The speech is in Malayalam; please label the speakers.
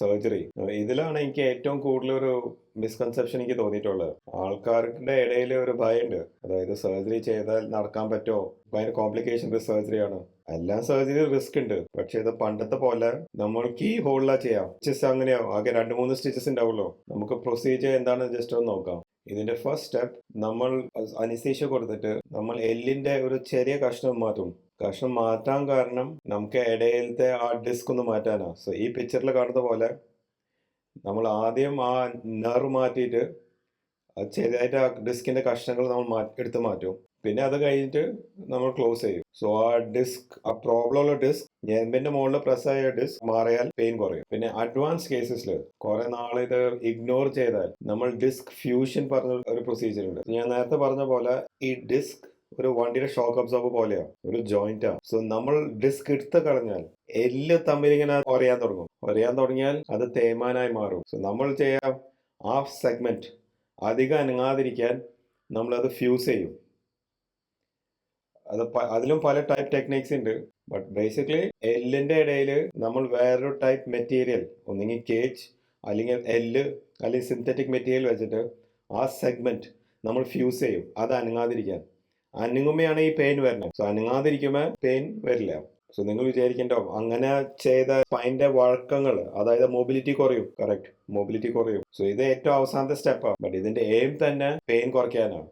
Speaker 1: സർജറി. ഇതിലാണ് എനിക്ക് ഏറ്റവും കൂടുതൽ ഒരു മിസ്കൺസെപ്ഷൻ എനിക്ക് തോന്നിയിട്ടുള്ളത്. ആൾക്കാരുടെ ഇടയിൽ ഒരു ഭയമുണ്ട് അതായത് സർജറി ചെയ്താൽ നടക്കാൻ പറ്റുമോ ഭയങ്കര കോംപ്ലിക്കേഷൻ സർജറിയാണ് എല്ലാ സർജറി റിസ്ക് ഉണ്ട്. പക്ഷെ ഇത് പണ്ടത്തെ പോലെ നമ്മൾ കീ ഹോളിലാ ചെയ്യാം. സ്റ്റിച്ചസ് അങ്ങനെയാവും. ആകെ രണ്ട് മൂന്ന് സ്റ്റിച്ചസ് ഉണ്ടാവുള്ളൂ നമുക്ക് പ്രൊസീജിയർ എന്താണെന്ന് ജസ്റ്റ് ഒന്ന് നോക്കാം. ഇതിന്റെ ഫസ്റ്റ് സ്റ്റെപ്പ് നമ്മൾ അനിസ്തേഷ്യ കൊടുത്തിട്ട് നമ്മൾ എല്ലിന്റെ ഒരു ചെറിയ കഷ്ണം മാറ്റും. കഷ്ണം മാറ്റാൻ കാരണം നമുക്ക് ഇടയിലത്തെ ആ ഡിസ്ക് ഒന്ന് മാറ്റാനാ. സോ ഈ പിക്ചറിൽ കാണുന്ന പോലെ നമ്മൾ ആദ്യം ആ നെർ മാറ്റിയിട്ട് അത് ചെറിയതായിട്ട് ആ ഡിസ്കിന്റെ കഷ്ണങ്ങൾ നമ്മൾ മാറ്റി എടുത്ത് മാറ്റും. പിന്നെ അത് കഴിഞ്ഞിട്ട് നമ്മൾ ക്ലോസ് ചെയ്യും. സോ ആ ഡിസ്ക് ആ പ്രോബ്ലം ഉള്ള ഡിസ്ക് ഞെമ്പിന്റെ മുകളിൽ പ്രസ് ആയ ഡിസ്ക് മാറിയാൽ പെയിൻ കുറയും. പിന്നെ അഡ്വാൻസ് കേസസിൽ കുറെ നാൾ ഇത് ഇഗ്നോർ ചെയ്താൽ നമ്മൾ ഡിസ്ക് ഫ്യൂഷൻ പറഞ്ഞ ഒരു പ്രൊസീജിയർ ഉണ്ട്. ഞാൻ നേരത്തെ പറഞ്ഞ പോലെ ഈ ഡിസ്ക് ഒരു വണ്ടിയുടെ ഷോക്ക് അബ്സോർബ് പോലെയാണ് ഒരു ജോയിന്റ് ആണ് സോ നമ്മൾ ഡിസ്ക് എടുത്ത് കളഞ്ഞാൽ എല്ല് തമ്മിൽ ഇങ്ങനെ ഒരയാൻ തുടങ്ങും. ഒരയാൻ തുടങ്ങിയാൽ അത് തേമാനായി മാറും. സോ നമ്മൾ ചെയ്യാം ആ സെഗ്മെന്റ് അധികം അനങ്ങാതിരിക്കാൻ നമ്മളത് ഫ്യൂസ് ചെയ്യും. അത് അതിലും പല ടൈപ്പ് ടെക്നിക്സ് ഉണ്ട് ബട്ട് ബേസിക്കലി എല്ലിന്റെ ഇടയിൽ നമ്മൾ വേറൊരു ടൈപ്പ് മെറ്റീരിയൽ ഒന്നെങ്കിൽ കേച്ച് അല്ലെങ്കിൽ എല്ല് അല്ലെങ്കിൽ സിന്തറ്റിക് മെറ്റീരിയൽ വെച്ചിട്ട് ആ സെഗ്മെന്റ് നമ്മൾ ഫ്യൂസ് ചെയ്യും. അത് അനങ്ങാതിരിക്കാൻ. അനങ്ങുമ്പോഴാണ് ഈ പെയിൻ വരുന്നത്. സോ അനങ്ങാതിരിക്കുമ്പോൾ പെയിൻ വരില്ല. സോ നിങ്ങൾ വിചാരിക്കണ്ടോ അങ്ങനെ ചെയ്ത സ്പൈന്റെ വഴക്കങ്ങൾ അതായത് മൊബിലിറ്റി കുറയും കറക്റ്റ് മൊബിലിറ്റി കുറയും. സോ ഇത് ഏറ്റവും അവസാനത്തെ സ്റ്റെപ്പാണ് ബട്ട് ഇതിന്റെ എയിം തന്നെ പെയിൻ കുറയ്ക്കാനാണ്.